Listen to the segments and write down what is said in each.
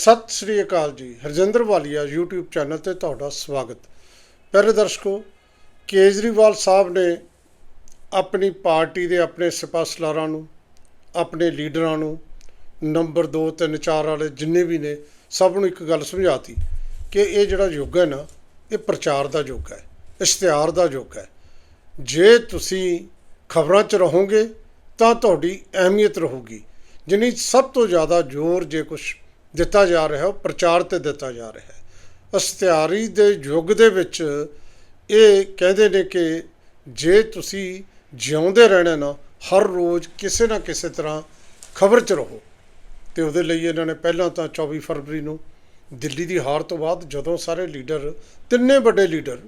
ਸਤਿ ਸ੍ਰੀ ਅਕਾਲ ਜੀ। ਹਰਜਿੰਦਰ ਵਾਲੀਆ YouTube channel ਤੇ ਤੁਹਾਡਾ ਸਵਾਗਤ। ਪਿਆਰੇ ਦਰਸ਼ਕੋ, ਕੇਜਰੀਵਾਲ ਸਾਹਿਬ ਨੇ ਆਪਣੀ ਪਾਰਟੀ ਦੇ ਆਪਣੇ ਸਿਪਾਸਲਾਰਾਂ ਨੂੰ, ਆਪਣੇ ਲੀਡਰਾਂ ਨੂੰ, ਨੰਬਰ 2 3 4 ਵਾਲੇ ਜਿੰਨੇ ਵੀ ਨੇ, ਸਭ ਨੂੰ ਇੱਕ ਗੱਲ ਸਮਝਾਤੀ ਕਿ ਇਹ ਜਿਹੜਾ ਯੁੱਗ ਹੈ ਨਾ, ਇਹ ਪ੍ਰਚਾਰ ਦਾ ਯੁੱਗ ਹੈ, ਇਸ਼ਤਿਹਾਰ ਦਾ ਯੁੱਗ ਹੈ। ਜੇ ਤੁਸੀਂ ਖਬਰਾਂ 'ਚ ਰਹੋਗੇ ਤਾਂ ਤੁਹਾਡੀ ਅਹਿਮੀਅਤ ਰਹੂਗੀ। ਜਿਨੀ ਸਭ ਤੋਂ ਜ਼ਿਆਦਾ ਜ਼ੋਰ ਜੇ ਕੁਝ ਦਿੱਤਾ ਜਾ ਰਿਹਾ, ਉਹ ਪ੍ਰਚਾਰ ਤੇ ਦਿੱਤਾ ਜਾ ਰਿਹਾ ਹੈ। ਇਸ਼ਤਿਹਾਰੀ ਦੇ ਯੁੱਗ ਦੇ ਵਿੱਚ ਇਹ ਕਹਿੰਦੇ ਨੇ ਕਿ ਜੇ ਤੁਸੀਂ ਜਿਉਂਦੇ ਰਹਿਣਾ ਨਾ, ਹਰ ਰੋਜ਼ ਕਿਸੇ ਨਾ ਕਿਸੇ ਤਰ੍ਹਾਂ ਖਬਰ 'ਚ ਰਹੋ। ਤੇ ਉਹਦੇ ਲਈ ਇਹਨਾਂ ਨੇ ਪਹਿਲਾਂ ਤਾਂ 24 ਫਰਵਰੀ ਨੂੰ ਦਿੱਲੀ ਦੀ ਹਾਰ ਤੋਂ ਬਾਅਦ ਜਦੋਂ ਸਾਰੇ ਲੀਡਰ, ਤਿੰਨੇ ਵੱਡੇ ਲੀਡਰ,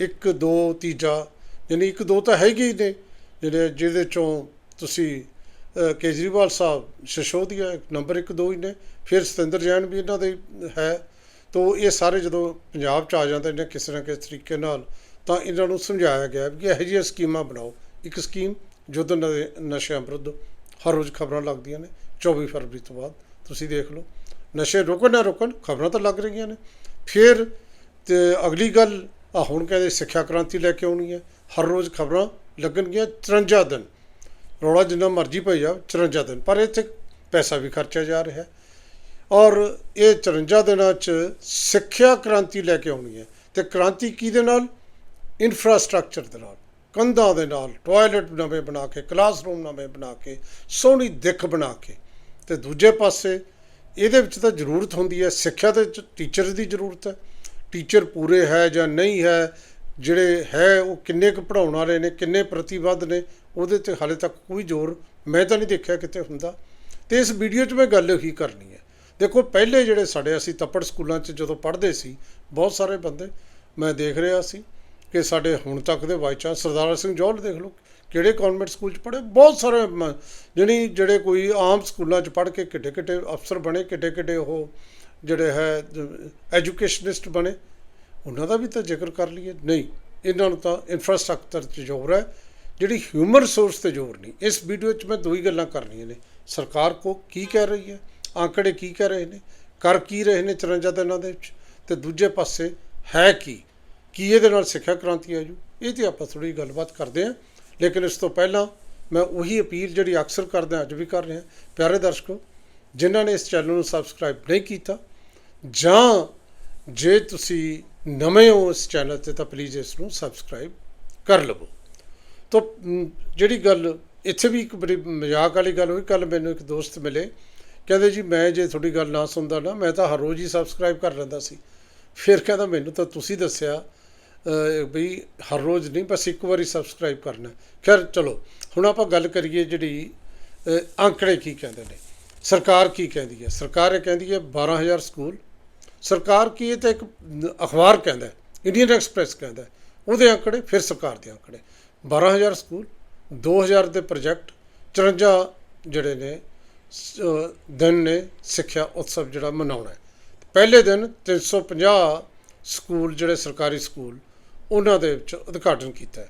ਇੱਕ, ਦੋ, ਤੀਜਾ, ਯਾਨੀ ਇੱਕ, ਦੋ ਤਾਂ ਹੈਗੇ ਹੀ ਨੇ, ਜਿਹੜੇ ਜਿਹਦੇ ਚੋਂ ਤੁਸੀਂ ਕੇਜਰੀਵਾਲ ਸਾਹਿਬ ਸ਼ਸ਼ੋਦੀਆ ਨੰਬਰ 1 2 ਹੀ ਨੇ। ਫਿਰ ਸਤਿੰਦਰ ਜੈਨ ਵੀ ਇਹਨਾਂ ਦੇ ਹੈ। ਤੋ ਇਹ ਸਾਰੇ ਜਦੋਂ ਪੰਜਾਬ ਚ ਆ ਜਾਂਦੇ ਨੇ ਕਿਸੇ ਨਾ ਕਿਸੇ ਤਰੀਕੇ ਨਾਲ, ਤਾਂ ਇਹਨਾਂ ਨੂੰ ਸਮਝਾਇਆ ਗਿਆ ਵੀ ਇਹੋ ਜਿਹੀਆਂ ਸਕੀਮਾਂ ਬਣਾਓ। ਇੱਕ ਸਕੀਮ ਯੁੱਧ ਨ- ਨਸ਼ਿਆਂ ਵਿਰੁੱਧ ਹਰ ਰੋਜ਼ ਖਬਰਾਂ ਲੱਗਦੀਆਂ ਨੇ 24 ਫਰਵਰੀ ਤੋਂ ਬਾਅਦ। ਤੁਸੀਂ ਦੇਖ ਲਓ, ਨਸ਼ੇ ਰੁਕਣ ਨਾ ਰੁਕਣ ਖਬਰਾਂ ਤਾਂ ਲੱਗ ਰਹੀਆਂ ਨੇ। ਫਿਰ ਤੇ ਅਗਲੀ ਗੱਲ ਆ ਹੁਣ ਕਹਿੰਦੇ ਸਿੱਖਿਆ ਕ੍ਰਾਂਤੀ ਲੈ ਕੇ ਆਉਣੀ ਹੈ। ਹਰ ਰੋਜ਼ ਖਬਰਾਂ ਲੱਗਣਗੀਆਂ 53 ਦਿਨ। ਰੌਲਾ ਜਿੰਨਾ ਮਰਜ਼ੀ ਪਈ ਜਾ 54 ਦਿਨ। ਪਰ ਇੱਥੇ ਪੈਸਾ ਵੀ ਖਰਚਿਆ ਜਾ ਰਿਹਾ ਹੈ। ਔਰ ਇਹ 54 ਦਿਨਾਂ 'ਚ ਸਿੱਖਿਆ ਕ੍ਰਾਂਤੀ ਲੈ ਕੇ ਆਉਣੀ ਹੈ। ਤੇ ਕ੍ਰਾਂਤੀ ਕਿਹਦੇ ਨਾਲ? ਇਨਫਰਾਸਟ੍ਰਕਚਰ ਦੇ ਨਾਲ। ਕੰਧਾਂ ਦੇ ਨਾਲ ਟਾਇਲਟ ਨਵੇਂ ਬਣਾ ਕੇ ਕਲਾਸਰੂਮ ਨਵੇਂ ਬਣਾ ਕੇ, ਸੋਹਣੀ ਦਿੱਖ ਬਣਾ ਕੇ। ਤੇ ਦੂਜੇ ਪਾਸੇ, ਇਹਦੇ ਵਿੱਚ ਤਾਂ ਜ਼ਰੂਰਤ ਹੁੰਦੀ ਹੈ। ਸਿੱਖਿਆ ਦੇ ਟੀਚਰ ਦੀ ਜ਼ਰੂਰਤ ਹੈ। ਟੀਚਰ ਪੂਰੇ ਹੈ ਜਾਂ ਨਹੀਂ ਹੈ, ਜਿਹੜੇ ਹੈ ਉਹ ਕਿੰਨੇ ਕੁ ਪੜਾਉਣ ਵਾਲੇ ਨੇ, ਕਿੰਨੇ ਪ੍ਰਤੀਬੱਧ ਨੇ ਉਹਦੇ ਤੇ ਹਾਲੇ ਤੱਕ ਕੋਈ ਜ਼ੋਰ ਮੈਂ ਤਾਂ ਨਹੀਂ ਦੇਖਿਆ ਕਿਤੇ ਹੁੰਦਾ। ਤੇ ਇਸ ਵੀਡੀਓ 'ਚ ਮੈਂ ਗੱਲ ਉਹੀ ਕਰਨੀ ਹੈ। ਦੇਖੋ, ਪਹਿਲੇ ਜਿਹੜੇ ਸਾਡੇ ਅਸੀਂ ਤੱਪੜ ਸਕੂਲਾਂ 'ਚ ਜਦੋਂ ਪੜ੍ਹਦੇ ਸੀ, ਬਹੁਤ ਸਾਰੇ ਬੰਦੇ, ਮੈਂ ਦੇਖ ਰਿਹਾ ਸੀ ਕਿ ਸਾਡੇ ਹੁਣ ਤੱਕ ਦੇ ਵਾਈਸ ਚਾਂਸ ਸਰਦਾਰ ਸਿੰਘ ਜੋਹਲ ਦੇਖ ਲਓ, ਕਿਹੜੇ ਕਨਵੈਂਟ ਸਕੂਲ 'ਚ ਪੜ੍ਹੇ, ਬਹੁਤ ਸਾਰੇ ਮ- ਜਿਹੜੀ ਜਿਹੜੇ ਕੋਈ ਆਮ ਸਕੂਲਾਂ 'ਚ ਪੜ੍ਹ ਕੇ ਕਿੱਡੇ ਕਿੱਡੇ ਅਫਸਰ ਬਣੇ ਕਿੱਡੇ ਕਿੱਡੇ ਉਹ ਜਿਹੜੇ ਹੈ ਐਜੂਕੇਸ਼ਨਿਸਟ ਬਣੇ, ਉਹਨਾਂ ਦਾ ਵੀ ਤਾਂ ਜ਼ਿਕਰ ਕਰ ਲਈਏ। ਨਹੀਂ, ਇਹਨਾਂ ਨੂੰ ਤਾਂ ਇਨਫਰਾਸਟ੍ਰਕਚਰ 'ਚ ਜ਼ੋਰ ਹੈ। ਜਿਹੜੀ ਹਿਊਮਨ ਰਿਸੋਰਸ ਤੇ ਜ਼ੋਰ ਨਹੀਂ। ਇਸ ਵੀਡੀਓ 'ਚ ਮੈਂ ਦੋ ਹੀ ਗੱਲਾਂ ਕਰਨੀਆਂ ਨੇ। ਸਰਕਾਰ ਕੋ ਕੀ ਕਹਿ ਰਹੀ ਹੈ? ਆંકੜੇ ਕੀ ਕਹਿ ਰਹੇ ਨੇ? ਕਰ ਕੀ ਰਹੇ ਨੇ 54 ਦਿਨਾਂ ਦੇ ਵਿੱਚ? ਤੇ ਦੂਜੇ ਪਾਸੇ ਹੈ ਕੀ? ਕੀ ਇਹਦੇ ਨਾਲ ਸਿੱਖਿਆ ਕ੍ਰਾਂਤੀ ਆ ਜੂ ਇਹ ਤੇ ਆਪਾਂ ਥੋੜੀ ਗੱਲਬਾਤ ਕਰਦੇ ਹਾਂ। ਲੇਕਿਨ ਇਸ ਤੋਂ ਪਹਿਲਾਂ ਮੈਂ ਉਹੀ ਅਪੀਲ ਜਿਹੜੀ ਅਕਸਰ ਕਰਦਾ, ਅੱਜ ਵੀ ਕਰ ਰਿਹਾ। ਪਿਆਰੇ ਦਰਸ਼ਕੋ, ਜਿਨ੍ਹਾਂ ਨੇ ਇਸ ਚੈਨਲ ਨੂੰ ਸਬਸਕ੍ਰਾਈਬ ਨਹੀਂ ਕੀਤਾ, ਜਾਂ ਜੇ ਤੁਸੀਂ ਨਵੇਂ ਹੋ ਇਸ ਚੈਨਲ ਤੇ ਤਾਂ ਪਲੀਜ਼ ਇਸ ਨੂੰ ਸਬਸਕ੍ਰਾਈਬ ਕਰ ਲਵੋ। ਤੋ ਜਿਹੜੀ ਗੱਲ ਇੱਥੇ ਵੀ ਇੱਕ ਬੜੀ ਮਜ਼ਾਕ ਵਾਲੀ ਗੱਲ ਹੋਈ ਕੱਲ ਮੈਨੂੰ ਇੱਕ ਦੋਸਤ ਮਿਲੇ ਕਹਿੰਦੇ ਜੀ ਮੈਂ ਜੇ ਤੁਹਾਡੀ ਗੱਲ ਨਾ ਸੁਣਦਾ ਨਾ ਮੈਂ ਤਾਂ ਹਰ ਰੋਜ਼ ਹੀ ਸਬਸਕ੍ਰਾਈਬ ਕਰ ਲੈਂਦਾ ਸੀ। ਫਿਰ ਕਹਿੰਦਾ ਮੈਨੂੰ ਤਾਂ ਤੁਸੀਂ ਦੱਸਿਆ ਅ, ਵੀ ਹਰ ਰੋਜ਼ ਨਹੀਂ ਬਸ ਇੱਕ ਵਾਰੀ ਸਬਸਕ੍ਰਾਈਬ ਕਰਨਾ ਖੈਰ ਚਲੋ ਹੁਣ ਆਪਾਂ ਗੱਲ ਕਰੀਏ ਜਿਹੜੀ ਅੰਕੜੇ ਕੀ ਕਹਿੰਦੇ ਨੇ ਸਰਕਾਰ ਕੀ ਕਹਿੰਦੀ ਹੈ? ਸਰਕਾਰ ਇਹ ਕਹਿੰਦੀ ਹੈ 12000 ਸਕੂਲ ਸਰਕਾਰ ਕੀ ਇਹ ਤਾਂ ਇੱਕ ਅਖਬਾਰ ਕਹਿੰਦਾ ਇੰਡੀਅਨ ਐਕਸਪ੍ਰੈਸ ਕਹਿੰਦਾ ਉਹਦੇ ਅੰਕੜੇ ਫਿਰ ਸਰਕਾਰ ਦੇ ਅੰਕੜੇ। 12000 ਸਕੂਲ 2000 ਦੇ ਪ੍ਰੋਜੈਕਟ 54 ਜਿਹੜੇ ਨੇ ਦਿਨ ਨੇ ਸਿੱਖਿਆ ਉਤਸਵ ਜਿਹੜਾ ਮਨਾਉਣਾ ਹੈ। ਪਹਿਲੇ ਦਿਨ 350 ਸਕੂਲ ਜਿਹੜੇ ਸਰਕਾਰੀ ਸਕੂਲ, ਉਹਨਾਂ ਦੇ ਵਿੱਚ ਉਦਘਾਟਨ ਕੀਤਾ ਹੈ।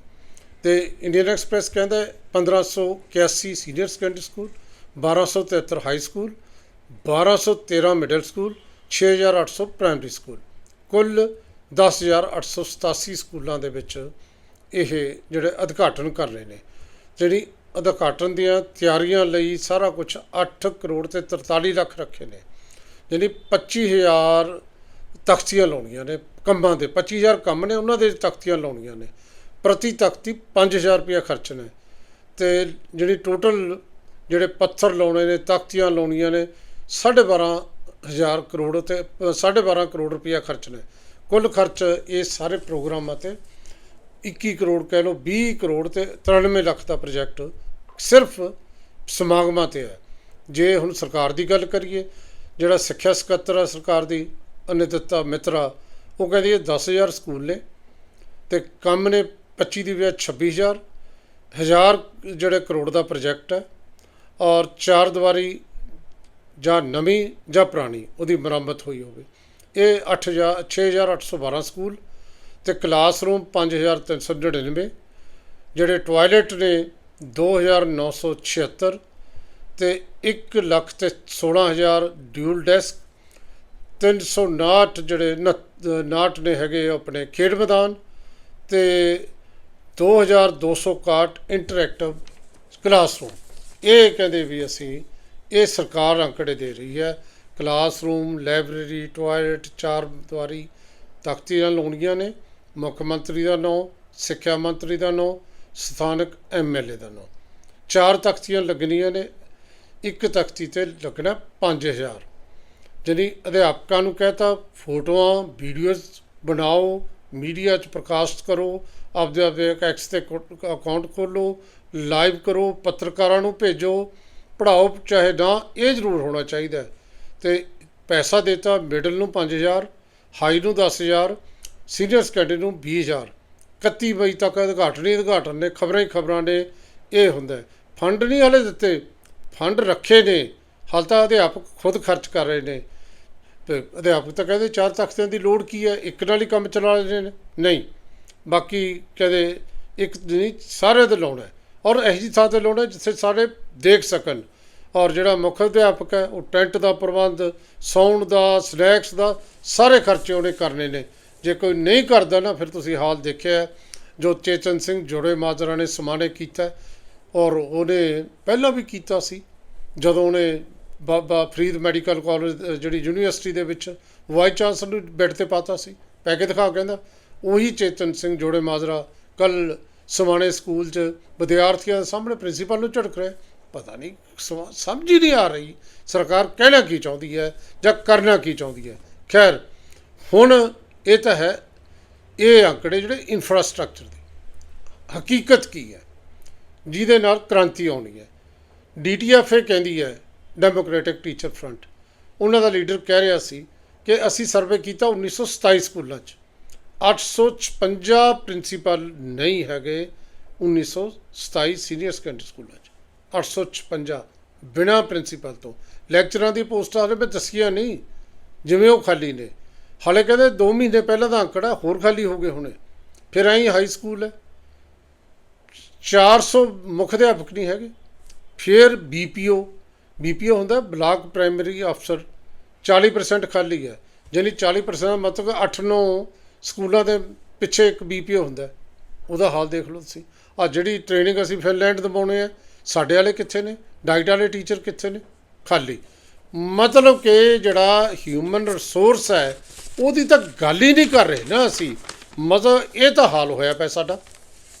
ਤੇ ਇੰਡੀਅਨ ਐਕਸਪ੍ਰੈਸ ਕਹਿੰਦਾ ਹੈ 1581 senior secondary school 1273 high school 1213 middle school 6800 primary school. ਕੁੱਲ 10887 ਸਕੂਲਾਂ ਦੇ ਵਿੱਚ ਇਹ ਜਿਹੜੇ ਉਦਘਾਟਨ ਕਰ ਰਹੇ ਨੇ ਜਿਹੜੀ ਉਦਘਾਟਨ ਦੀਆਂ ਤਿਆਰੀਆਂ ਲਈ ਸਾਰਾ ਕੁਝ 8 ਕਰੋੜ ਤੇ 43 ਲੱਖ ਰੱਖੇ ਨੇ ਯਾਨੀ 25000 ਤਖਤੀਆਂ ਲਾਉਣੀਆਂ ਨੇ ਕੰਮਾਂ ਦੇ 25000 ਕੰਮ ਨੇ ਉਹਨਾਂ ਦੇ ਤਖਤੀਆਂ ਲਾਉਣੀਆਂ ਨੇ ਪ੍ਰਤੀ ਤਖਤੀ 5000 ਰੁਪਇਆ ਖਰਚਣਾ ਹੈ ਤੇ ਜਿਹੜੀ ਟੋਟਲ ਜਿਹੜੇ ਪੱਥਰ ਲਾਉਣੇ ਨੇ ਤਖਤੀਆਂ ਲਾਉਣੀਆਂ ਨੇ 12500 ਕਰੋੜ ਤੇ ਅ, 12.5 ਕਰੋੜ ਰੁਪਇਆ ਖਰਚਣਾ ਕੁੱਲ ਖਰਚ ਇਹ ਸਾਰੇ ਪ੍ਰੋਗਰਾਮਾਂ ਤੇ 21 ਕਰੋੜ ਕਹਿ ਲਓ 20 ਕਰੋੜ ਤੇ 93 ਲੱਖ ਦਾ ਪ੍ਰੋਜੈਕਟ ਸਿਰਫ ਸਮਾਗਮਾਂ ਤੇ ਹੈ। ਜੇ ਹੁਣ ਸਰਕਾਰ ਦੀ ਗੱਲ ਕਰੀਏ, ਜਿਹੜਾ ਸਿੱਖਿਆ ਸਕੱਤਰ ਆ, ਸਰਕਾਰ ਦੀ ਅਨਿਤਤਾ ਮਿੱਤਰਾ ਉਹ ਕਹਿੰਦੀ ਹੈ 10000 ਸਕੂਲ ਨੇ ਤੇ ਕੰਮ ਨੇ 25 ਦੀ ਵਿਆਹ 26000 ਹਜ਼ਾਰ ਜਿਹੜੇ ਕਰੋੜ ਦਾ ਪ੍ਰੋਜੈਕਟ ਹੈ ਔਰ ਚਾਰ ਦੀਵਾਰੀ ਜਾਂ ਨਵੀਂ ਜਾਂ ਪੁਰਾਣੀ ਉਹਦੀ ਮੁਰੰਮਤ ਹੋਈ ਹੋਵੇ। ਇਹ 8000 6812 ਸਕੂਲ ਤੇ ਕਲਾਸਰੂਮ 5399 ਜਿਹੜੇ ਟਾਇਲਟ ਨੇ 2976 ਤੇ 1 ਲੱਖ ਤੇ 16000 ਡਿਊਲ ਡੈਸਕ 359 ਜਿਹੜੇ 59 ਨੇ ਹੈਗੇ ਆਪਣੇ ਖੇਡ ਮੈਦਾਨ ਤੇ 2261 ਇੰਟਰੈਕਟਿਵ ਕਲਾਸਰੂਮ। ਇਹ ਕਹਿੰਦੇ ਵੀ ਅਸੀਂ ਇਹ ਸਰਕਾਰ ਅੰਕੜੇ ਦੇ ਰਹੀ ਹੈ। ਕਲਾਸਰੂਮ, ਲਾਇਬ੍ਰੇਰੀ ਟਾਇਲਟ ਚਾਰ ਦੀਵਾਰੀ ਤਖਤੀਆਂ ਲਾਉਣੀਆਂ ਨੇ। ਮੁੱਖ ਮੰਤਰੀ ਦਾ ਨਾਂ, ਸਿੱਖਿਆ ਮੰਤਰੀ ਦਾ ਨਾਂ, ਸਥਾਨਕ ਐਮਐਲਏ ਦਾ ਨਾਂ। ਚਾਰ ਤਖਤੀਆਂ ਲੱਗਣੀਆਂ ਨੇ। ਇੱਕ ਤਖਤੀ ਤੇ ਲੱਗਣਾ 5000 ਜਿਹੜੀ ਅਧਿਆਪਕਾਂ ਨੂੰ ਕਹਤਾ ਫੋਟੋਆਂ, ਵੀਡੀਓਜ਼ ਬਣਾਓ, ਮੀਡੀਆ 'ਚ ਪ੍ਰਕਾਸ਼ਿਤ ਕਰੋ, ਆਪਦੇ ਆਪਦੇ ਐਕਸ ਤੇ ਅਕਾਊਂਟ ਖੋਲੋ ਲਾਈਵ ਕਰੋ, ਪੱਤਰਕਾਰਾਂ ਨੂੰ ਭੇਜੋ, ਪੜ੍ਹਾਓ, ਚਾਹੇ ਨਾ, ਇਹ ਜ਼ਰੂਰ ਹੋਣਾ ਚਾਹੀਦਾ ਹੈ। ਤੇ ਪੈਸਾ ਦਿੱਤਾ ਮਿਡਲ ਨੂੰ 5000 ਹਾਈ ਨੂੰ 10000 ਸੀਨੀਅਰ ਸੈਕੰਡਰੀ ਨੂੰ 20000 31 ਮਈ ਤੱਕ ਉਦਘਾਟਨੀ, ਉਦਘਾਟਨ ਨੇ ਖਬਰਾਂ ਹੀ ਖਬਰਾਂ ਨੇ, ਇਹ ਹੁੰਦਾ ਫੰਡ ਨਹੀਂ ਹਲੇ ਦਿੱਤੇ, ਫੰਡ ਰੱਖੇ ਨੇ। ਹਾਲ ਤਾਂ ਅਧਿਆਪਕ ਖੁਦ ਖਰਚ ਕਰ ਰਹੇ ਨੇ। ਤੇ ਅਧਿਆਪਕ ਤਾਂ ਕਹਿੰਦੇ ਚਾਰ ਤਖਤਿਆਂ ਦੀ ਲੋੜ ਕੀ ਹੈ? ਇੱਕ ਨਾਲ ਹੀ ਕੰਮ ਚਲਾ ਰਹੇ ਨੇ? ਨਹੀਂ। ਬਾਕੀ ਕਹਿੰਦੇ ਇੱਕ ਨਹੀਂ ਸਾਰੇ ਤੇ ਲਾਉਣਾ ਔਰ ਇਹੋ ਜਿਹੀ ਥਾਂ ਤੇ ਲਾਉਣਾ ਜਿੱਥੇ ਸਾਰੇ ਦੇਖ ਸਕਣ। ਔਰ ਜਿਹੜਾ ਮੁੱਖ ਅਧਿਆਪਕ ਹੈ, ਉਹ ਟੈਂਟ ਦਾ ਪ੍ਰਬੰਧ, ਸੌਣ ਦਾ, ਸਨੈਕਸ ਦਾ, ਸਾਰੇ ਖਰਚੇ ਉਹਨੇ ਕਰਨੇ ਨੇ। ਜੇ ਕੋਈ ਨਹੀਂ ਕਰਦਾ ਨਾ, ਫਿਰ ਤੁਸੀਂ ਹਾਲ ਦੇਖਿਆ ਜੋ ਚੇਤਨ ਸਿੰਘ ਜੋੜੇ ਮਾਜਰਾ ਨੇ ਸਮਾਣੇ ਕੀਤਾ ਔਰ ਉਹਨੇ ਪਹਿਲਾਂ ਵੀ ਕੀਤਾ ਸੀ, ਜਦੋਂ ਉਹਨੇ ਬਾਬਾ ਫਰੀਦ ਮੈਡੀਕਲ ਕਾਲਜ ਜਿਹੜੀ ਯੂਨੀਵਰਸਿਟੀ ਦੇ ਵਿੱਚ ਵਾਈਸ ਚਾਂਸਲਰ ਨੂੰ ਬੈੱਡ ਤੇ ਪਾਤਾ ਸੀ, ਪੈ ਕੇ ਦਿਖਾ ਕਹਿੰਦਾ, ਉਹੀ ਚੇਤਨ ਸਿੰਘ ਜੋੜੇ ਮਾਜਰਾ ਕੱਲ ਸਮਾਣੇ ਸਕੂਲ 'ਚ ਵਿਦਿਆਰਥੀਆਂ ਦੇ ਸਾਹਮਣੇ ਪ੍ਰਿੰਸੀਪਲ ਨੂੰ ਝੜਕ ਰਿਹਾ ਪਤਾ ਨਹੀਂ ਸਮ- ਸਮਝ ਹੀ ਨਹੀਂ ਆ ਰਹੀ, ਸਰਕਾਰ ਕਹਿਣਾ ਕੀ ਚਾਹੁੰਦੀ ਹੈ ਜਾਂ ਕਰਨਾ ਕੀ ਚਾਹੁੰਦੀ ਹੈ। ਖੈਰ, ਹੁਣ ਇਹ ਤਾਂ ਹੈ, ਇਹ ਅੰਕੜੇ ਜਿਹੜੇ ਇਨਫਰਾਸਟ੍ਰਕਚਰ ਦੇ। ਹਕੀਕਤ ਕੀ ਹੈ? ਜਿਹਦੇ ਨਾਲ ਕ੍ਰਾਂਤੀ ਆਉਣੀ ਹੈ। ਡੀਟੀਐਫਏ ਕਹਿੰਦੀ ਹੈ ਡੈਮੋਕ੍ਰੈਟਿਕ ਟੀਚਰ ਫਰੰਟ ਉਹਨਾਂ ਦਾ ਲੀਡਰ ਕਹਿ ਰਿਹਾ ਸੀ ਕਿ ਅਸੀਂ ਸਰਵੇ ਕੀਤਾ 1927 ਸਕੂਲਾਂ 'ਚ। 856 ਪ੍ਰਿੰਸੀਪਲ ਨਹੀਂ ਹੈਗੇ 1927 ਸੀਨੀਅਰ ਸੈਕੰਡਰੀ ਸਕੂਲਾਂ 'ਚ। 856 ਬਿਨਾ ਪ੍ਰਿੰਸੀਪਲ ਤੋਂ। ਲੈਕਚਰਾਂ ਦੀ ਪੋਸਟਾਂ ਹਲੇ ਮੈਂ ਦੱਸੀਆਂ ਨਹੀਂ। ਜਿਵੇਂ ਉਹ ਖਾਲੀ ਨੇ। ਹਾਲੇ ਕਹਿੰਦੇ 2 ਮਹੀਨੇ ਪਹਿਲਾਂ ਦਾ ਅੰਕੜਾ ਹੋਰ ਖਾਲੀ ਹੋ ਗਏ ਹੁਣੇ। ਫਿਰ ਐਂ ਹਾਈ ਸਕੂਲ ਹੈ। 400 ਮੁੱਖ ਅਧਿਆਪਕ ਨਹੀਂ ਹੈਗੇ। ਫਿਰ ਬੀਪੀਓ ਬੀਪੀਓ ਹੁੰਦਾ ਬਲਾਕ ਪ੍ਰਾਇਮਰੀ ਅਫਸਰ 40% ਖਾਲੀ ਹੈ। ਯਾਨੀ 40% ਦਾ ਮਤਲਬ 8-9 ਸਕੂਲਾਂ ਦੇ ਪਿੱਛੇ ਇੱਕ ਬੀਪੀਓ ਹੁੰਦਾ ਉਹਦਾ ਹਾਲ ਦੇਖ ਲਓ ਤੁਸੀਂ। ਆ ਜਿਹੜੀ ਟ੍ਰੇਨਿੰਗ ਅਸੀਂ ਫਿਨਲੈਂਡ ਦਵਾਉਣੇ ਆ, ਸਾਡੇ ਵਾਲੇ ਕਿੱਥੇ ਨੇ? ਡਾਈਟ ਵਾਲੇ ਟੀਚਰ ਕਿੱਥੇ ਨੇ? ਖਾਲੀ। ਮਤਲਬ ਕਿ ਜਿਹੜਾ ਹਿਊਮਨ ਰਿਸੋਰਸ ਹੈ ਉਹਦੀ ਤਾਂ ਗੱਲ ਹੀ ਨਹੀਂ ਕਰ ਰਹੇ ਨਾ ਅਸੀਂ। ਮਤਲਬ ਇਹ ਤਾਂ ਹਾਲ ਹੋਇਆ ਪਿਆ ਸਾਡਾ।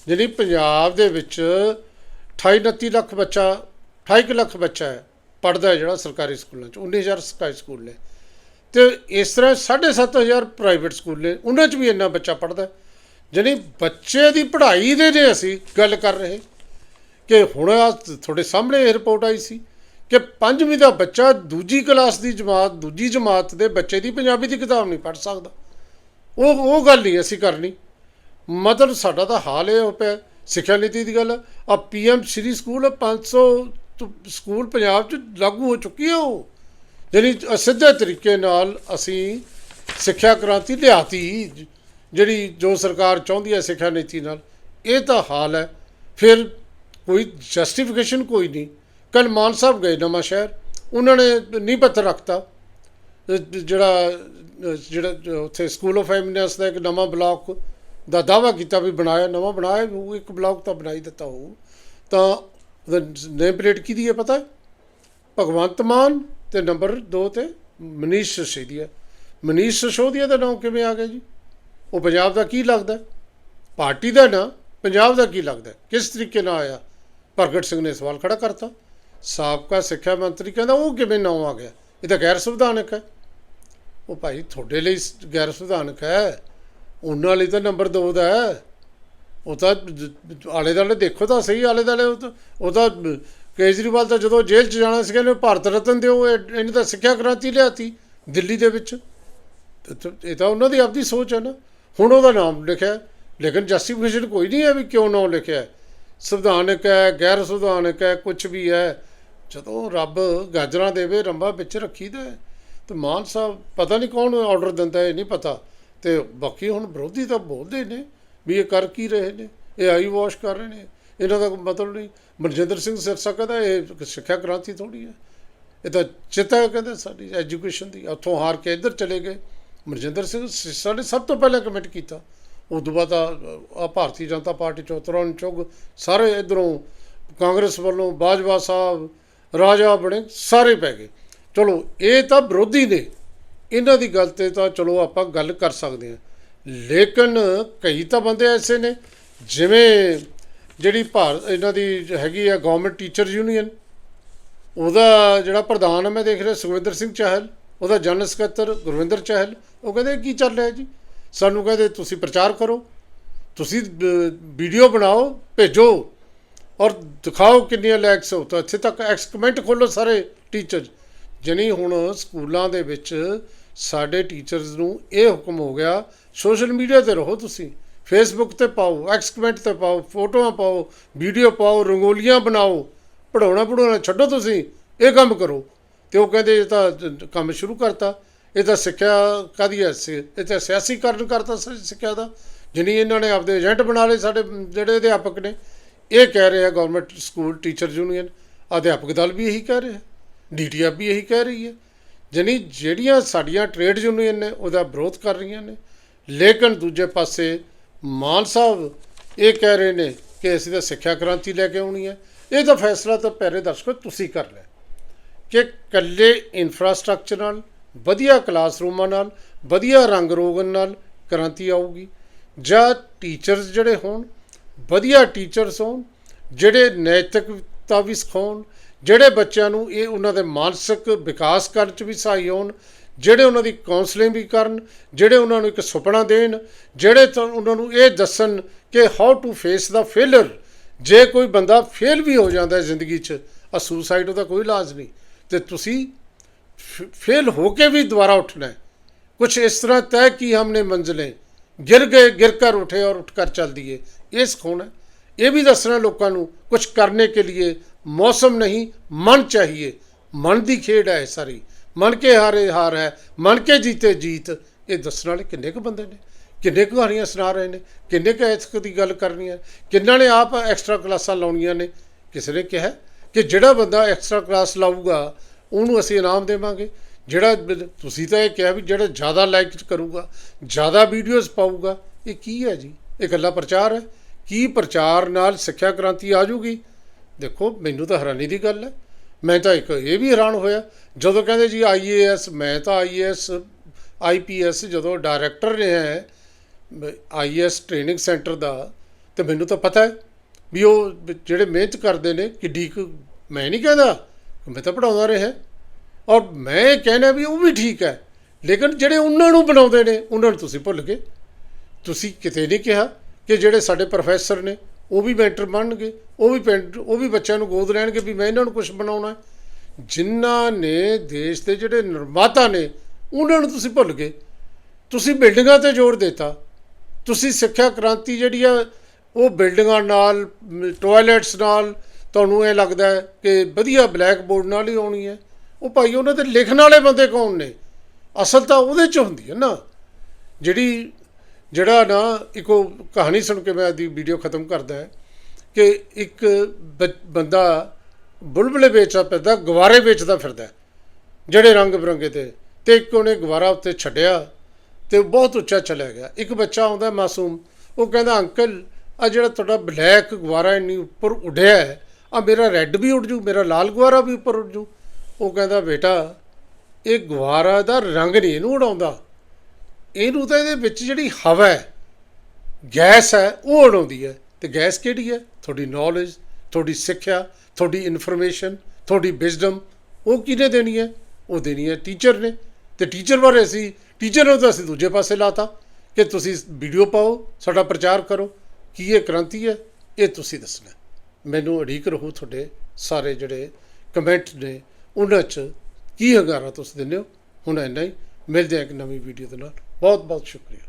ਜਿਹੜੀ ਪੰਜਾਬ ਦੇ ਵਿੱਚ 28 29 ਲੱਖ ਬੱਚਾ 28 ਕੁ ਲੱਖ ਬੱਚਾ ਹੈ ਪੜਦਾ ਜਿਹੜਾ ਸਰਕਾਰੀ ਸਕੂਲਾਂ 'ਚ 19000 ਸਰਕਾਰੀ ਸਕੂਲ ਨੇ। ਤੇ ਇਸ ਤਰ੍ਹਾਂ 7500 ਪ੍ਰਾਈਵੇਟ ਸਕੂਲ ਨੇ ਉਹਨਾਂ 'ਚ ਵੀ ਇੰਨਾ ਬੱਚਾ ਪੜਦਾ ਜਿਹੜੀ ਬੱਚੇ ਦੀ ਪੜ੍ਹਾਈ ਦੇ ਨੇ ਅਸੀਂ ਗੱਲ ਕਰ ਰਹੇ, ਕਿ ਹੁਣ ਆਹ ਤੁਹਾਡੇ ਸਾਹਮਣੇ ਇਹ ਰਿਪੋਰਟ ਆਈ ਸੀ ਕਿ ਪੰਜਵੀਂ ਦਾ ਬੱਚਾ ਦੂਜੀ ਕਲਾਸ ਦੀ ਜਮਾਤ, ਦੂਜੀ ਜਮਾਤ ਦੇ ਬੱਚੇ ਦੀ ਪੰਜਾਬੀ ਦੀ ਕਿਤਾਬ ਨਹੀਂ ਪੜ੍ਹ ਸਕਦਾ। ਉਹ ਉਹ ਗੱਲ ਨਹੀਂ ਅਸੀਂ ਕਰਨੀ। ਮਤਲਬ ਸਾਡਾ ਤਾਂ ਹਾਲ ਇਹ ਹੋ ਪਿਆ। ਸਿੱਖਿਆ ਨੀਤੀ ਦੀ ਗੱਲ ਆ। ਪੀਐਮ ਸ਼੍ਰੀ ਸਕੂਲ 500 ਤੋਂ ਸਕੂਲ ਪੰਜਾਬ 'ਚ ਲਾਗੂ ਹੋ ਚੁੱਕੀ ਹੈ ਉਹ। ਜਿਹੜੀ ਸਿੱਧੇ ਤਰੀਕੇ ਨਾਲ ਅਸੀਂ ਸਿੱਖਿਆ ਕ੍ਰਾਂਤੀ ਲਿਆਤੀ। ਜਿਹੜੀ ਜੋ ਸਰਕਾਰ ਚਾਹੁੰਦੀ ਹੈ ਸਿੱਖਿਆ ਨੀਤੀ ਨਾਲ। ਇਹ ਤਾਂ ਹਾਲ ਹੈ। ਫਿਰ ਕੋਈ ਜਸਟੀਫਿਕੇਸ਼ਨ ਕੋਈ ਨਹੀਂ। ਕੱਲ ਮਾਨ ਸਾਹਿਬ ਗਏ ਨਵਾਂ ਸ਼ਹਿਰ, ਉਹਨਾਂ ਨੇ ਨੀਂਹ ਪੱਥਰ ਰੱਖਤਾ। ਜਿਹੜਾ ਜਿਹੜਾ ਉੱਥੇ ਸਕੂਲ ਆਫ ਐਮਿਨੈਂਸ ਦਾ ਇੱਕ ਨਵਾਂ ਬਲਾਕ ਦਾ ਦਾਵਾ ਕੀਤਾ ਵੀ ਬਣਾਇਆ, ਨਵਾਂ ਬਣਾਇਆ ਉਹ ਇੱਕ ਬਲਾਕ ਤਾਂ ਬਣਾਈ ਦਿੱਤਾ ਹੋਊ। ਤਾਂ ਨੇਮ ਪਲੇਟ ਕਿਹਦੀ ਹੈ ਪਤਾ? ਭਗਵੰਤ ਮਾਨ ਤੇ ਨੰਬਰ 2 ਤੇ ਮਨੀਸ਼ ਸਿਸੋਦੀਆ। ਮਨੀਸ਼ ਸਿਸੋਦੀਆ ਦਾ ਨਾਮ ਕਿਵੇਂ ਆ ਗਿਆ ਜੀ? ਉਹ ਪੰਜਾਬ ਦਾ ਕੀ ਲੱਗਦਾ? ਪਾਰਟੀ ਦਾ ਨਾ ਪੰਜਾਬ ਦਾ ਕੀ ਲੱਗਦਾ? ਕਿਸ ਤਰੀਕੇ ਨਾਲ ਆਇਆ? ਪ੍ਰਗਟ ਸਿੰਘ ਨੇ ਸਵਾਲ ਖੜਾ ਕਰਤਾ। ਸਾਬਕਾ ਸਿੱਖਿਆ ਮੰਤਰੀ ਕਹਿੰਦਾ, ਉਹ ਕਿਵੇਂ ਨਾਮ ਆ ਗਿਆ ਇਹ ਤਾਂ ਗੈਰ ਸੰਵਿਧਾਨਕ ਹੈ। ਉਹ ਭਾਈ ਤੁਹਾਡੇ ਲਈ ਸ- ਗੈਰ ਸੰਵਿਧਾਨਕ ਹੈ। ਉਹਨਾਂ ਲਈ ਤਾਂ ਨੰਬਰ 2 ਦਾ ਹੈ। ਉਹ ਤਾਂ ਆਲੇ ਦੁਆਲੇ ਦੇਖੋ ਤਾਂ ਸਹੀ ਆਲੇ ਦੁਆਲੇ ਉਹ ਤਾਂ ਕੇਜਰੀਵਾਲ ਤਾਂ ਜਦੋਂ ਜੇਲ੍ਹ 'ਚ ਜਾਣਾ ਸੀ, ਕਹਿੰਦੇ ਭਾਰਤ ਰਤਨ ਦਿਓ ਇਹਨੇ ਤਾਂ ਸਿੱਖਿਆ ਕ੍ਰਾਂਤੀ ਲਿਆਤੀ ਦਿੱਲੀ ਦੇ ਵਿੱਚ। ਇਹ ਤਾਂ ਉਹਨਾਂ ਦੀ ਆਪਦੀ ਸੋਚ ਹੈ ਨਾ। ਹੁਣ ਉਹਦਾ ਨਾਮ ਲਿਖਿਆ। ਲੇਕਿਨ ਜਸਟੀਫਿਕੇਸ਼ਨ ਕੋਈ ਨਹੀਂ ਹੈ ਵੀ ਕਿਉਂ ਨਾਮ ਲਿਖਿਆ। ਸੰਵਿਧਾਨਕ ਹੈ, ਗੈਰ ਸੰਵਿਧਾਨਕ ਹੈ ਕੁਝ ਵੀ ਹੈ। ਜਦੋਂ ਰੱਬ ਗਾਜਰਾਂ ਦੇਵੇ ਰੰਬਾ ਵਿੱਚ ਰੱਖੀਦਾ ਹੈ। ਤੇ ਮਾਨ ਸਾਹਿਬ ਪਤਾ ਨਹੀਂ ਕੌਣ ਆਰਡਰ ਦਿੰਦਾ ਇਹ ਨਹੀਂ ਪਤਾ। ਤੇ ਬਾਕੀ ਹੁਣ ਵਿਰੋਧੀ ਤਾਂ ਬੋਲਦੇ ਨੇ ਵੀ ਇਹ ਕਰ ਕੀ ਰਹੇ ਨੇ, ਇਹ ਆਈ ਵਾਸ਼ ਕਰ ਰਹੇ ਨੇ। ਇਹਨਾਂ ਦਾ ਕੋਈ ਮਤਲਬ ਨਹੀਂ। ਮਨਜਿੰਦਰ ਸਿੰਘ ਸਿਰਸਾ ਕਹਿੰਦਾ ਇਹ ਸਿੱਖਿਆ ਕ੍ਰਾਂਤੀ ਥੋੜੀ ਹੈ। ਇਹ ਤਾਂ ਚਿੱਤਾ ਹੈ ਕਹਿੰਦੇ ਸਾਡੀ ਐਜੂਕੇਸ਼ਨ ਦੀ। ਉੱਥੋਂ ਹਾਰ ਕੇ ਇੱਧਰ ਚਲੇ ਗਏ। ਮਨਜਿੰਦਰ ਸਿੰਘ ਸਿਰਸਾ ਨੇ ਸਭ ਤੋਂ ਪਹਿਲਾਂ ਕਮਿਟ ਕੀਤਾ। ਉਸ ਤੋਂ ਬਾਅਦ ਆ ਭਾਰਤੀ ਜਨਤਾ ਪਾਰਟੀ ਚੋਂ ਤਰਨ ਚੁੱਗ ਸਾਰੇ ਇਧਰੋਂ ਕਾਂਗਰਸ ਵੱਲੋਂ ਬਾਜਵਾ ਸਾਹਿਬ ਰਾਜਾ ਬਣੇ ਸਾਰੇ ਪੈ ਗਏ। ਚਲੋ, ਇਹ ਤਾਂ ਵਿਰੋਧੀ ਨੇ। ਇਹਨਾਂ ਦੀ ਗੱਲ ਤੇ ਤਾਂ ਚਲੋ ਆਪਾਂ ਗੱਲ ਕਰ ਸਕਦੇ ਹਾਂ। ਲੇਕਿਨ ਕਈ ਤਾਂ ਬੰਦੇ ਐਸੇ ਨੇ, ਜਿਵੇਂ ਜਿਹੜੀ ਭਾਰਤ ਇਹਨਾਂ ਦੀ ਹੈਗੀ ਆ ਗਵਰਨਮੈਂਟ ਟੀਚਰ ਯੂਨੀਅਨ ਉਹਦਾ ਜਿਹੜਾ ਪ੍ਰਧਾਨ ਹੈ ਮੈਂ ਦੇਖ ਰਿਹਾ, ਸੁਖਵਿੰਦਰ ਸਿੰਘ ਚਾਹਲ। ਉਹਦਾ ਜਨਰਲ ਸਕੱਤਰ ਗੁਰਵਿੰਦਰ ਚਾਹਲ। ਉਹ ਕਹਿੰਦੇ, ਕੀ ਚੱਲ ਰਿਹਾ ਜੀ? ਸਾਨੂੰ ਕਹਿੰਦੇ, ਤੁਸੀਂ ਪ੍ਰਚਾਰ ਕਰੋ। ਤੁਸੀਂ ਵੀਡੀਓ ਬਣਾਓ, ਭੇਜੋ। ਔਰ ਦਿਖਾਓ ਕਿੰਨੀਆਂ ਲੈਕਸ ਹੋ ਤਾਂ ਇੱਥੇ ਤੱਕ ਐਕਸਕਮੈਂਟ ਖੋਲੋ ਸਾਰੇ ਟੀਚਰ ਜਣੀ ਹੁਣ ਸਕੂਲਾਂ ਦੇ ਵਿੱਚ ਸਾਡੇ ਟੀਚਰਸ ਨੂੰ ਇਹ ਹੁਕਮ ਹੋ ਗਿਆ ਸੋਸ਼ਲ ਮੀਡੀਆ ਤੇ ਰਹੋ ਤੁਸੀਂ। ਫੇਸਬੁੱਕ ਤੇ ਪਾਓ ਐਕਸਕਮੈਂਟ ਤੇ ਪਾਓ, ਫੋਟੋਆਂ ਪਾਓ ਵੀਡੀਓ ਪਾਓ, ਰੰਗੋਲੀਆਂ ਬਣਾਓ। ਪੜਾਉਣਾ ਪੜਾਉਣਾ ਛੱਡੋ ਤੁਸੀਂ, ਇਹ ਕੰਮ ਕਰੋ। ਤੇ ਉਹ ਕਹਿੰਦੇ ਇਹ ਤਾਂ ਕੰਮ ਸ਼ੁਰੂ ਕਰਤਾ। ਇਹ ਤਾਂ ਸਿੱਖਿਆ ਕਾਦੀ ਹੈ? ਸਿ- ਇਹ ਤਾਂ ਸਿਆਸੀਕਰਨ ਕਰਤਾ ਸਿੱਖਿਆ ਦਾ। ਜਿਨੀ ਇਹਨਾਂ ਨੇ ਆਪਦੇ ਏਜੰਟ ਬਣਾ ਲਏ ਸਾਡੇ, ਜਿਹੜੇ ਅਧਿਆਪਕ ਨੇ। ਇਹ ਕਹਿ ਰਿਹਾ ਆ ਗਵਰਨਮੈਂਟ ਸਕੂਲ ਟੀਚਰ ਯੂਨੀਅਨ ਅਧਿਆਪਕ ਦਲ ਵੀ ਇਹੀ ਕਹਿ ਰਿਹਾ, ਡੀਟੀਐਫ ਵੀ ਇਹੀ ਕਹਿ ਰਹੀ ਹੈ। ਜਾਣੀ ਜਿਹੜੀਆਂ ਸਾਡੀਆਂ ਟ੍ਰੇਡ ਯੂਨੀਅਨ ਨੇ, ਉਹਦਾ ਵਿਰੋਧ ਕਰ ਰਹੀਆਂ ਨੇ। ਲੇਕਿਨ ਦੂਜੇ ਪਾਸੇ ਮਾਨ ਸਾਹਿਬ ਇਹ ਕਹਿ ਰਹੇ ਨੇ ਕਿ ਅਸੀਂ ਤਾਂ ਸਿੱਖਿਆ ਕ੍ਰਾਂਤੀ ਲੈ ਕੇ ਆਉਣੀ ਹੈ। ਇਹ ਤਾਂ ਫੈਸਲਾ ਤਾਂ ਪਿਆਰੇ ਦਰਸ਼ਕੋ ਤੁਸੀਂ ਕਰ ਲੈ ਕਿ ਕੱਲੇ ਇਨਫਰਾਸਟ੍ਰਕਚਰ ਨਾਲ, ਵਧੀਆ ਕਲਾਸਰੂਮਾਂ ਨਾਲ, ਵਧੀਆ ਰੰਗ ਰੋਗਨ ਨਾਲ ਕ੍ਰਾਂਤੀ ਆਊਗੀ ਜਾਂ ਟੀਚਰਸ ਜਿਹੜੇ ਹੋਣ ਵਧੀਆ ਟੀਚਰਸ ਹੋਣ ਜਿਹੜੇ ਨੈਤਿਕਤਾ ਵੀ ਸਿਖਾਉਣ ਜਿਹੜੇ ਬੱਚਿਆਂ ਨੂੰ ਇਹ ਉਹਨਾਂ ਦੇ ਮਾਨਸਿਕ ਵਿਕਾਸ ਕਰਨ ਚ ਵੀ ਸਹਾਈ ਹੋਣ ਜਿਹੜੇ ਉਹਨਾਂ ਦੀ ਕਾਉਂਸਲਿੰਗ ਵੀ ਕਰਨ ਜਿਹੜੇ ਉਹਨਾਂ ਨੂੰ ਇੱਕ ਸੁਪਨਾ ਦੇਣ ਜਿਹੜੇ ਤਾਂ ਉਹਨਾਂ ਨੂੰ ਇਹ ਦੱਸਣ ਕਿ how to face the failure ਜੇ ਕੋਈ ਬੰਦਾ ਫੇਲ ਵੀ ਹੋ ਜਾਂਦਾ ਹੈ ਜ਼ਿੰਦਗੀ 'ਚ ਆ ਸੁਸਾਈਡ ਉਹਦਾ ਕੋਈ ਇਲਾਜ ਨਹੀਂ ਤੇ ਤੁਸੀਂ ਫੇਲ ਹੋ ਕੇ ਵੀ ਦੁਬਾਰਾ ਉੱਠਣਾ है कुछ इस तरह तय की हमने मंजिलें गिर गए गिर कर उठे और उठ कर चल दिए ये सिखाना है ये भी दसना लोगों ਨੂੰ कुछ करने के लिए मौसम नहीं मन चाहिए ਮਨ ਦੀ ਖੇਡ ਹੈ ਇਹ ਸਾਰੀ ਮਨ ਕੇ ਹਾਰੇ ਹਾਰ ਹੈ ਮਨ ਕੇ ਜੀਤੇ ਜੀਤ ਇਹ ਦੱਸਣ ਵਾਲੇ ਕਿੰਨੇ ਕੁ ਬੰਦੇ ਨੇ ਕਿੰਨੇ ਕੁ ਕਹਾਣੀਆਂ ਸੁਣਾ ਰਹੇ ਨੇ ਕਿੰਨੇ ਕੁ ਐਥਿਕ ਦੀ ਗੱਲ ਕਰਨੀ ਹੈ ਕਿੰਨਾਂ ਨੇ ਆਪ ਐਕਸਟਰਾ ਕਲਾਸਾਂ ਲਾਉਣੀਆਂ ਨੇ ਕਿਸੇ ਨੇ ਕਿਹਾ ਕਿ ਜਿਹੜਾ ਬੰਦਾ ਐਕਸਟਰਾ ਕਲਾਸ ਲਾਊਗਾ ਉਹਨੂੰ ਅਸੀਂ ਇਨਾਮ ਦੇਵਾਂਗੇ ਜਿਹੜਾ ਬ- ਤੁਸੀਂ ਤਾਂ ਇਹ ਕਿਹਾ ਵੀ ਜਿਹੜਾ ਜ਼ਿਆਦਾ ਲਾਈਕ ਕਰੂਗਾ ਜ਼ਿਆਦਾ ਵੀਡੀਓਜ਼ ਪਾਊਗਾ ਇਹ ਕੀ ਹੈ ਜੀ ਇਹ ਇਕੱਲਾ ਪ੍ਰਚਾਰ ਹੈ ਕੀ ਪ੍ਰਚਾਰ ਨਾਲ ਸਿੱਖਿਆ ਕ੍ਰਾਂਤੀ ਆ ਜੂਗੀ ਦੇਖੋ, ਮੈਨੂੰ ਤਾਂ ਹੈਰਾਨੀ ਦੀ ਗੱਲ ਹੈ। ਮੈਂ ਤਾਂ ਇੱਕ ਇਹ ਵੀ ਹੈਰਾਨ ਹੋਇਆ। ਜਦੋਂ ਕਹਿੰਦੇ ਜੀ ਆਈਏਐਸ ਮੈਂ ਤਾਂ ਆਈਏਐਸ ਆਈਪੀਐਸ ਜਦੋਂ ਡਾਇਰੈਕਟਰ ਰਿਹਾ ਹੈ ਆਈਏਐਸ ਟ੍ਰੇਨਿੰਗ ਸੈਂਟਰ ਦਾ, ਤੇ ਮੈਨੂੰ ਤਾਂ ਪਤਾ ਹੈ ਵੀ ਉਹ ਜਿਹੜੇ ਮਿਹਨਤ ਕਰਦੇ ਨੇ, ਕਿੱਡੀ ਕੁ ਮੈਂ ਨਹੀਂ ਕਹਿੰਦਾ, ਮੈਂ ਤਾਂ ਪੜਾਉਂਦਾ ਰਿਹਾ। ਔਰ ਮੈਂ ਇਹ ਕਹਿਣਾ ਵੀ ਉਹ ਵੀ ਠੀਕ ਹੈ। ਲੇਕਿਨ ਜਿਹੜੇ ਉਹਨਾਂ ਨੂੰ ਬਣਾਉਂਦੇ ਨੇ, ਉਹਨਾਂ ਨੂੰ ਤੁਸੀਂ ਭੁੱਲ ਗਏ। ਤੁਸੀਂ ਕਿਤੇ ਨਹੀਂ ਕਿਹਾ। ਕਿ ਜਿਹੜੇ ਸਾਡੇ ਪ੍ਰੋਫੈਸਰ ਨੇ, ਉਹ ਵੀ ਮੈਂਟਰ ਬਣਨਗੇ, ਉਹ ਵੀ ਪਿੰਡ, ਉਹ ਵੀ ਬੱਚਿਆਂ ਨੂੰ ਗੋਦ ਲੈਣਗੇ ਵੀ ਮੈਂ ਇਹਨਾਂ ਨੂੰ ਕੁਝ ਬਣਾਉਣਾ ਜਿਨ੍ਹਾਂ ਨੇ ਦੇਸ਼ ਦੇ ਜਿਹੜੇ ਨਿਰਮਾਤਾ ਨੇ, ਉਹਨਾਂ ਨੂੰ ਤੁਸੀਂ ਭੁੱਲ ਗਏ। ਤੁਸੀਂ ਬਿਲਡਿੰਗਾਂ ਤੇ ਜ਼ੋਰ ਦਿੱਤਾ। ਤੁਸੀਂ ਸਿੱਖਿਆ ਕ੍ਰਾਂਤੀ ਜਿਹੜੀ ਆ, ਉਹ ਬਿਲਡਿੰਗਾਂ ਨਾਲ, ਟਾਇਲਟਸ ਨਾਲ, ਤੁਹਾਨੂੰ ਇਹ ਲੱਗਦਾ ਕਿ ਵਧੀਆ ਬਲੈਕ ਬੋਰਡ ਨਾਲ ਹੀ ਆਉਣੀ ਹੈ। ਉਹ ਭਾਈ, ਉਹਨਾਂ ਤੇ ਲਿਖਣ ਵਾਲੇ ਬੰਦੇ ਕੌਣ ਨੇ? ਅਸਲ ਤਾਂ ਉਹਦੇ ਚ ਹੁੰਦੀ ਹੈ ਨਾ। ਜਿਹੜੀ ਜਿਹੜਾ ਨਾ ਇੱਕੋ ਕਹਾਣੀ ਸੁਣ ਕੇ ਮੈਂ ਦੀ ਵੀਡੀਓ ਖਤਮ ਕਰਦਾ ਹੈ ਕਿ ਇੱਕ ਬ- ਬੰਦਾ ਬੁਲਬੁਲੇ ਵੇਚਦਾ ਫਿਰਦਾ, ਗਵਾਰੇ ਵੇਚਦਾ ਫਿਰਦਾ ਜਿਹੜੇ ਰੰਗ ਬਰੰਗੇ ਤੇ। ਤੇ ਇੱਕ ਉਹਨੇ ਗਵਾਰਾ ਉੱਤੇ ਛੱਡਿਆ ਤੇ ਉਹ ਬਹੁਤ ਉੱਚਾ ਚਲਾ ਗਿਆ। ਇੱਕ ਬੱਚਾ ਆਉਂਦਾ ਮਾਸੂਮ, ਉਹ ਕਹਿੰਦਾ, ਅੰਕਲ ਆ ਜਿਹੜਾ ਤੁਹਾਡਾ ਬਲੈਕ ਗਵਾਰਾ ਇੰਨੀ ਉੱਪਰ ਉੱਡਿਆ ਹੈ ਆ ਮੇਰਾ ਰੈੱਡ ਵੀ ਉੱਡ ਜੂ, ਮੇਰਾ ਲਾਲ ਗਵਾਰਾ ਵੀ ਉੱਪਰ ਉੱਡ ਜੂ। ਉਹ ਕਹਿੰਦਾ, ਬੇਟਾ, ਇਹ ਗਵਾਰਾ ਦਾ ਰੰਗ ਨਹੀਂ, ਇਹਨੂੰ ਉਡਾਉਂਦਾ। ਇਹਨੂੰ ਤਾਂ ਇਹਦੇ ਵਿੱਚ ਜਿਹੜੀ ਹਵਾ ਹੈ, ਗੈਸ ਹੈ, ਉਹ ਉਡਾਉਂਦੀ ਹੈ। ਤੇ ਗੈਸ ਕਿਹੜੀ ਹੈ? ਤੁਹਾਡੀ ਨੌਲੇਜ ਤੁਹਾਡੀ ਸਿੱਖਿਆ, ਤੁਹਾਡੀ ਇਨਫੋਰਮੇਸ਼ਨ ਤੁਹਾਡੀ ਵਿਜ਼ਡਮ ਉਹ ਕਿਹਨੇ ਦੇਣੀ ਹੈ? ਉਹ ਦੇਣੀ ਹੈ ਟੀਚਰ ਨੇ। ਤੇ ਟੀਚਰ ਬਾਰੇ ਅਸੀਂ ਟੀਚਰ ਨੂੰ ਤਾਂ ਅਸੀਂ ਦੂਜੇ ਪਾਸੇ ਲਾਤਾ ਕਿ ਤੁਸੀਂ ਵੀਡੀਓ ਪਾਓ, ਸਾਡਾ ਪ੍ਰਚਾਰ ਕਰੋ। ਕੀ ਇਹ ਕ੍ਰਾਂਤੀ ਹੈ? ਇਹ ਤੁਸੀਂ ਦੱਸਣਾ ਮੈਨੂੰ ਉਡੀਕ ਰਹੋ ਤੁਹਾਡੇ ਸਾਰੇ ਜਿਹੜੇ ਕਮੈਂਟ ਨੇ, ਉਹਨਾਂ 'ਚ ਕੀ ਹੰਗਾਰਾ ਤੁਸੀਂ ਦਿੰਦੇ ਹੋ? ਹੁਣ ਇੰਨਾ ਹੀ। ਮਿਲਦੇ ਹਾਂ ਇੱਕ ਨਵੀਂ ਵੀਡੀਓ ਦੇ ਨਾਲ। ਬਹੁਤ ਬਹੁਤ ਸ਼ੁਕਰੀਆ